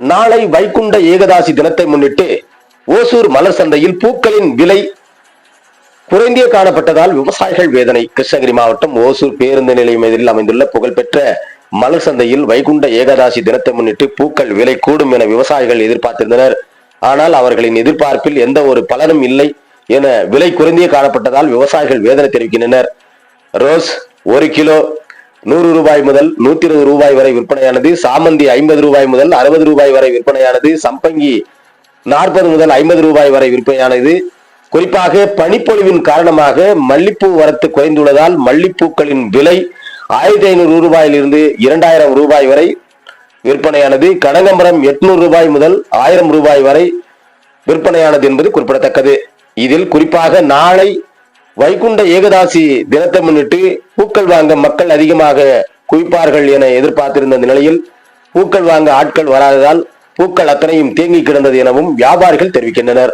நாளை வைகுண்ட ஏகதாசி தினத்தை முன்னிட்டு ஓசூர் மலர் சந்தையில் பூக்களின் விலை குறைந்தே காணப்பட்டதால் விவசாயிகள் வேதனை. கிருஷ்ணகிரி மாவட்டம் ஓசூர் பேருந்து நிலையம் எதிரில் அமைந்துள்ள புகழ்பெற்ற மலர் சந்தையில் வைகுண்ட ஏகாதசி தினத்தை முன்னிட்டு பூக்கள் விலை கூடும் என விவசாயிகள் எதிர்பார்த்திருந்தனர். ஆனால் அவர்களின் எதிர்பார்ப்பில் எந்த ஒரு பலனும் இல்லை. என விலை குறைந்தே காணப்பட்டதால் விவசாயிகள் வேதனை தெரிவிக்கின்றனர். ரோஸ் ஒரு கிலோ நூறு ரூபாய் முதல் நூத்தி இருபது ரூபாய் வரை விற்பனையானது சாமந்தி ஐம்பது ரூபாய் முதல் அறுபது ரூபாய் வரை விற்பனையானது சம்பங்கி நாற்பது முதல் ஐம்பது ரூபாய் வரை விற்பனையானது. குறிப்பாக பனிப்பொழிவின் காரணமாக மல்லிப்பூ வரத்து குறைந்துள்ளதால் மல்லிப்பூக்களின் விலை ஆயிரத்தி ஐநூறு ரூபாயிலிருந்து இரண்டாயிரம் ரூபாய் வரை விற்பனையானது. கனகம்பரம் எட்நூறு ரூபாய் முதல் ஆயிரம் ரூபாய் வரை விற்பனையானது என்பது குறிப்பிடத்தக்கது. இதில் குறிப்பாக நாளை வைகுண்ட ஏகதாசி தினத்தை முன்னிட்டு பூக்கள் வாங்க மக்கள் அதிகமாக குவிப்பார்கள் என எதிர்பார்த்திருந்த நிலையில் பூக்கள் வாங்க ஆட்கள் வராததால் பூக்கள் அத்தனையும் தேங்கி கிடந்தது எனவும் வியாபாரிகள் தெரிவிக்கின்றனர்.